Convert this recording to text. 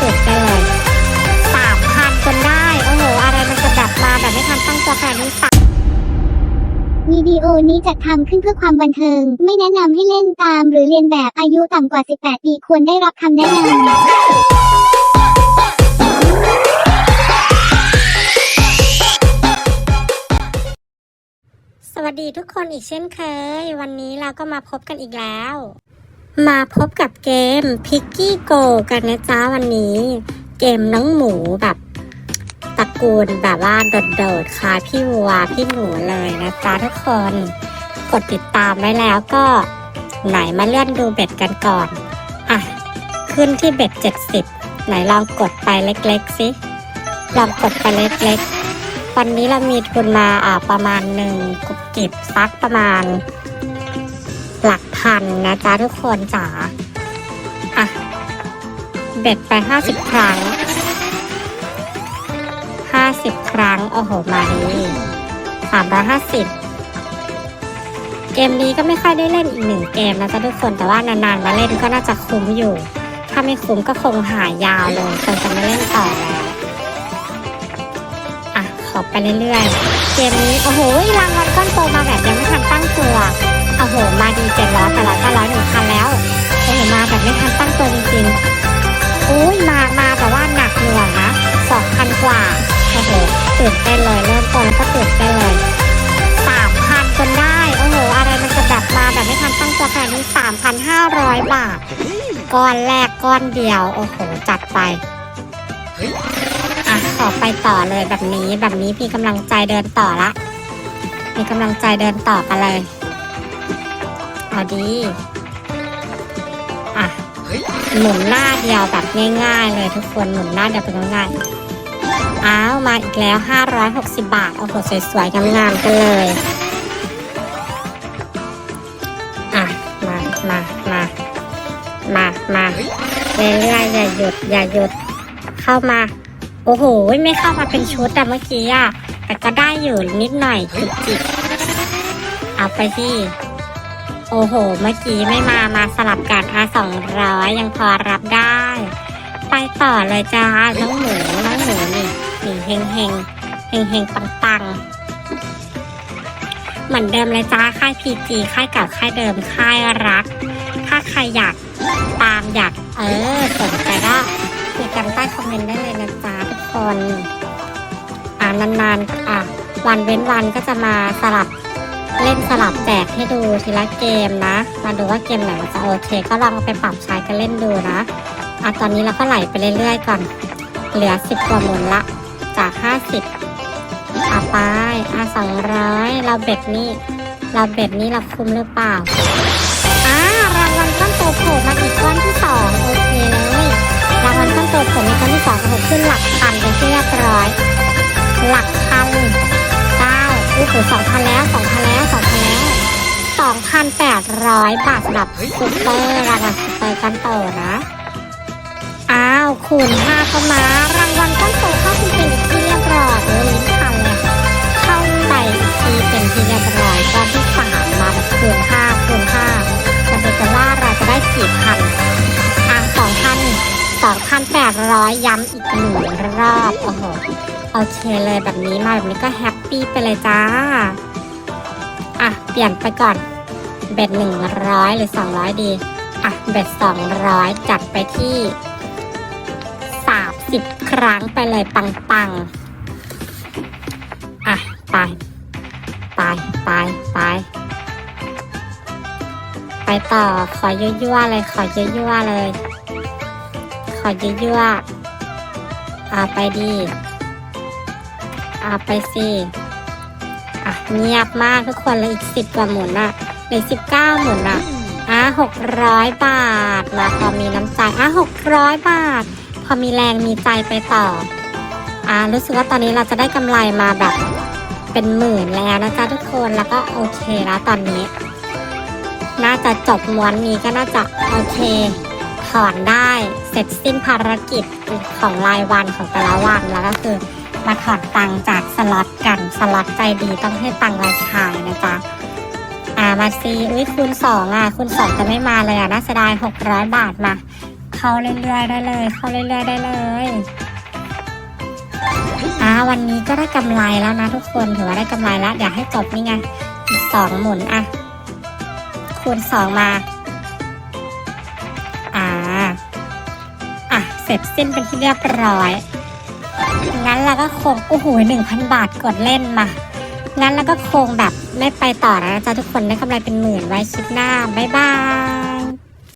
สุดไปเลยสามพันจนได้ โอ้โห อะไรมันจะแบบมาแบบไม่ทันตั้งตัวขนาดนี้สามวิดีโอนี้จัดทำขึ้นเพื่อความบันเทิง ไม่แนะนำให้เล่นตาม หรือเรียนแบบอายุต่ำกว่า 18 ปีควรได้รับคำแนะนำสวัสดีทุกคนอีกเช่นเคย วันนี้เราก็มาพบกันอีกแล้ว มาพบกับเกม Picky Go กันนะจ๊ะวันนี้ เกมน้องหมูแบบตระกูลแบบว่าโดดๆคล้ายพี่วัวพี่หมูเลยนะจ๊ะทุกคน กดติดตามไว้แล้วก็ไหนมาเลื่อนดูเบ็ดกันก่อน อะ ขึ้นที่เบ็ด70ไหนลองกดไปเล็กๆสิลองกดไปเล็กๆ วันนี้เรามีทุนมาอ่าประมาณหนึ่งกุบกิบซักประมาณ หลัก พันนะจ๊ะทุกคนจ๋าอะ เบ็ดไปห้าสิบครั้งห้าสิบครั้ง โอ้โห มาดีสามร้อยห้าสิบเกมนี้ก็ไม่ค่อยได้เล่นอีกหนึ่งเกมนะจ๊ะทุกคนแต่ว่านานๆมาเล่นก็น่าจะคุ้มอยู่ ถ้าไม่คุ้มก็คงหายยาวเลยคงจะไม่เล่นต่อแล้วอะ ขอไปเรื่อยๆ เกมนี้ โอ้โหรางวัล มาดีเจ็ดร้อยแปดร้อยเก้าร้อยหนึ่งพันแล้วโอ้โหมาแบบไม่ทันตั้งตัวจริงๆอุ้ยมามาแบบว่าหนักหน่วงนะสองพันกว่าโอ้โหตื่นเต้นเลยเริ่มต้นก็ตื่นเต้นเลยสามพันจนได้โอ้โหอะไรมันจะแบบมาแบบไม่ทันตั้งตัวขนาดนี้สามพันห้าร้อยบาทก้อนแรกก้อนเดียวโอ้โหจัดไปอะขอไปต่อเลยแบบนี้แบบนี้มีกำลังใจเดินต่อละมีกำลังใจเดินต่อกันเลย อาดี อะ หมุนหน้าเดียวแบบง่าย ๆ เลยทุกคนหมุนหน้าเดียวเป็นง่ายๆอ้าวมาอีกแล้ว 560 บาทโอ้โหสวยๆงามๆกันเลย อะ มามามามามาเรื่อยๆอย่าหยุดอย่าหยุด เข้ามา โอ้โห ไม่เข้ามาเป็นชุดแต่เมื่อกี้อะแต่ก็ได้อยู่นิดหน่อยจิกจิกเอาไปที่ โอ้โห เมื่อกี้ไม่มามาสลับกันอะสองร้อยยังพอรับได้ ไปต่อเลยจ้าน้องหมูน้องหมูนี่นี่เฮงเฮงเฮงเฮงปังปังเหมือนเดิมเลยจ้าค่ายพีจีค่ายเก่าค่ายเดิมค่ายรัก ถ้าใครอยากตามอยาก เออสนใจก็คุยกันใต้คอมเมนต์ได้เลยนะจ๊ะทุกคน อ่านานๆอะวันเว้นวันก็จะมาสลับ เล่นสลับแจกให้ดูทีละเกมนะ มาดูว่าเกมไหนมันจะโอเค ก็ลองไปปรับใช้กันเล่นดูนะอะตอนนี้เราก็ไหลไปเรื่อยๆก่อน เหลือสิบกว่าหมุนละ จากห้าสิบอะไปอะสองร้อยเราเบ็ดนี่เราเบ็ดนี่เราคุมหรือเปล่าอ่ารางวัลก้อนโตโผล่มาอีกก้อนที่สองโอเคเลยรางวัลขั้นโตผมในครั้งที่สองผมขึ้นหลักพันเป็นที่เรียบร้อย หลักพันเก้าโอ้โหสองพันแล้วสองพันแล้ว 2,800 บาทสำหรับซูเปอร์ราคาซูเปอร์กันโตนะ อ้าวคูณห้5ก็มารางวัลกันโตเข้าคุณเป็นที่เรียบร้อยเลยลิ้นพันเลยเข้าไปทีเป็นที่เรียบร้อยก็ที่สามมาคูณห้าคูณ5จะเป็นจะว่าเราจะได้สี่พันทางพันสองพันแป2,800 ย้ำอีกหนึ่งรอบ โอ้โห โอเคเลยแบบนี้มาแบบนี้ก็แฮปปี้ไปเลยจ้า อะ เปลี่ยนไปก่อน เบ็ดหนึ่งร้อยหรือสองร้อยดี อะ เบ็ดสองร้อยจัดไปที่สามสิบครั้งไปเลยปังปังๆอะ ไป ไป ไป ไป ไปต่อ ขอยั่วๆเลย ขอยั่วๆเลย ขอยั่วๆอ่าไปดีอ่าไปสิอะเงียบมากทุกคนเลยอีกสิบกว่าหมุนอะ หลือสิบเก้าหมุนอะอะหกร้อยบาทมาพอมีน้ำใจอะหกร้อยบาท พอมีแรงมีใจไปต่อ อ่ารู้สึกว่าตอนนี้เราจะได้กำไรมาแบบ เป็นหมื่นแล้วนะจ๊ะทุกคนแล้วก็โอเคแล้วตอนนี้ น่าจะจบม้วนนี้ก็น่าจะโอเคถอนได้เสร็จสิ้นภารกิจของรายวันของแต่ละวันแล้วก็คือมาถอนตังค์จากสล็อตกันสล็อตใจดีต้องให้ตังค์เราชายนะจ๊ะ อ่ามาซีอุ้ยคูณสองอะคูณสองจะไม่มาเลยอะน่าเสียดายหกร้อยบาทมาเข้าเรื่อยๆได้เลย เข้าเรื่อยๆได้เลยอ่าวันนี้ก็ได้กำไรแล้วนะทุกคนถือว่าได้กำไรแล้วเดี๋ยวให้จบนี่ไงอีกสองหมุนอะคูณสองมาอ่าอะเสร็จสิ้นเป็นที่เรียบร้อยงั้นเราก็คงโอ้โหหนึ่งพันบาทกดเล่นมา งั้นเราก็โคงแบบไม่ไปต่อแล้วนะจ๊ะทุกคนได้กำไรเป็นหมื่นไว้คลิปหน้า บ๊ายบาย